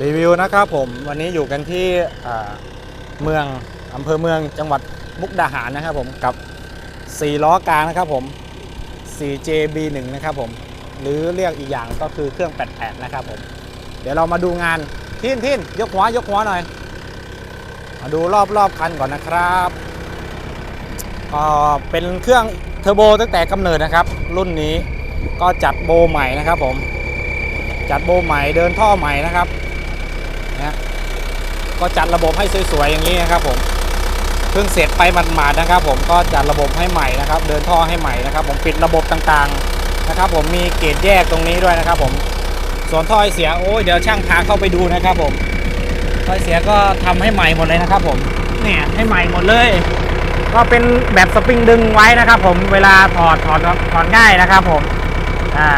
รีวิวนะครับผมวันนี้อยู่กันที่เมืองอำเภอเมืองจังหวัดมุกดาหารนะครับผมกับ 4 ล้อกลางนะครับผม 4JB1 นะครับผม หรือเรียกอีกอย่างก็คือเครื่อง 88 นะครับผม เดี๋ยวเรามาดูงานทินทินยกหัวยกหัวหน่อย มาดูรอบรอบคันก่อนนะครับก็เป็นเครื่องเทอร์โบตั้งแต่กำเนิดนะครับ รุ่นนี้ก็จัดโบใหม่นะครับผม จัดโบใหม่เดินท่อใหม่นะครับ นะก็จัดระบบให้สวยๆอย่างนี้นะครับผมเพิ่งเสร็จไปหมาดๆนะครับ ผมก็จัดระบบให้ใหม่นะครับ เดินท่อให้ใหม่นะครับ ผมปิดระบบต่างๆนะครับ ผมมีเกจแยกตรงนี้ด้วยนะครับ ผมส่วนท่อไอเสียโอ้ยเดี๋ยวช่างพาเข้าไปดูนะครับ ผมท่อไอเสียก็ทำให้ใหม่หมดเลยนะครับ ผมเนี่ยให้ใหม่หมดเลย ก็เป็นแบบสปริงดึงไว้นะครับ ผมเวลาถอดถอดถอดง่ายนะครับ ผมอ่า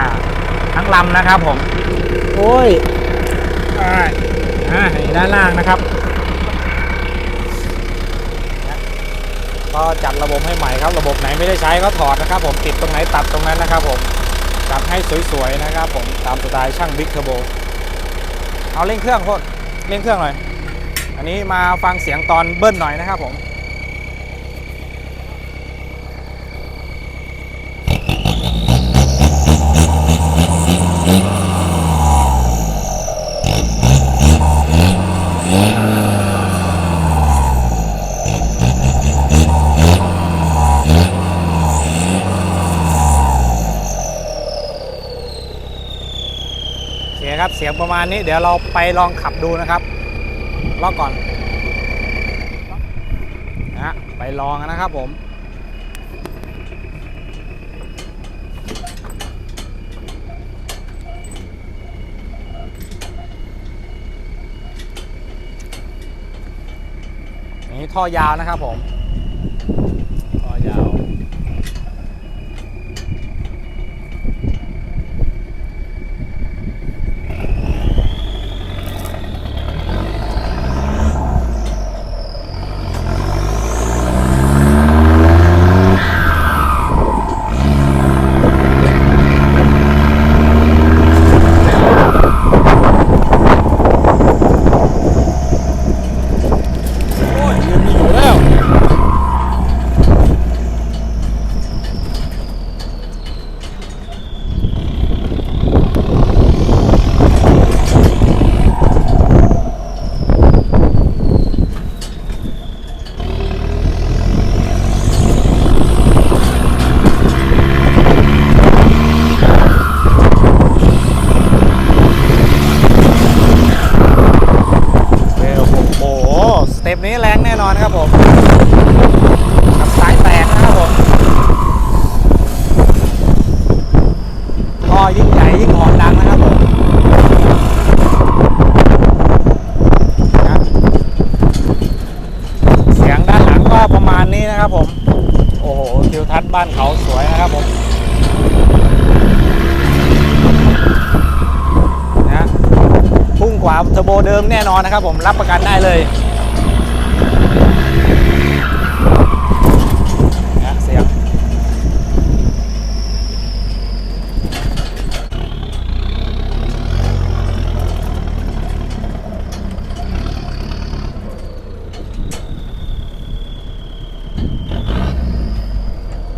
ทั้งลำนะครับ ผม โอ้ย อ่าอ่ด้านล่างนะครับ ก็จัดระบบให้ใหม่ครับ ระบบไหนไม่ได้ใช้ก็ถอดนะครับ ผมติดตรงไหนตัดตรงนั้นนะครับ ผมจัดให้สวยๆนะครับ ผมตามสไตล์ช่างบิ๊กเทอร์โบเอาเร่งเครื่องโคตรเร่งเครื่องหน่อย อันนี้มาฟังเสียงตอนเบิ้ลหน่อยนะครับผม โอเคครับเสียงประมาณนี้เดี๋ยวเราไปลองขับดูนะครับลอกก่อนนะไปลองนะครับผมนี่ท่อยาวนะครับผม ท่อยาว โอ้ยยืนไม่อยู่แล้ว เร็วโอ้โห สเต็ปนี้แรงแน่นอนครับผมกับสายแตกนะครับผมก็ยิ่งใหญ่ยิ่งหอนดังนะครับผมนะเสียงด้านหลังก็ประมาณนี้นะครับผม โอ้โหทิวทัศน์บ้านเขาสวยนะครับผมนะพุ่งกว่าเทอร์โบเดิมแน่นอนนะครับผมรับประกันได้เลยนะเสียง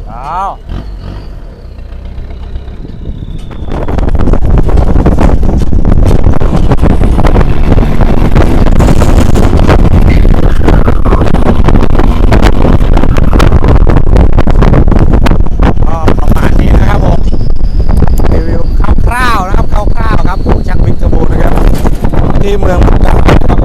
เอาก็ประมาณนี้นะครับผมรีวิวคร่าวๆนะครับคร่าวๆครับของช่างวิกเทอร์โบนะครับ ที่เมืองมุกดาหารครับ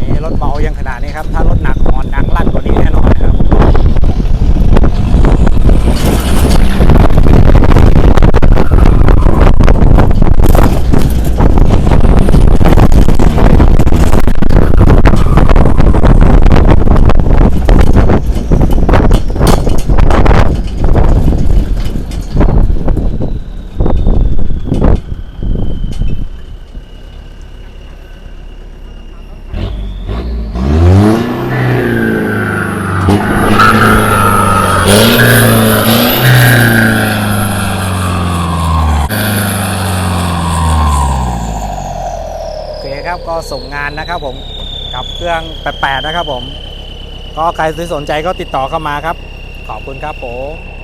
นี่รถเบายังขนาดนี้ครับ ถ้ารถหนักหอนดังลั่นกว่านี้แน่นอนนะครับ โอเคครับก็ส่งงานนะครับผมกับเครื่องแปลกๆนะครับผม ก็ใครสนใจก็ติดต่อเข้ามาครับ ขอบคุณครับผม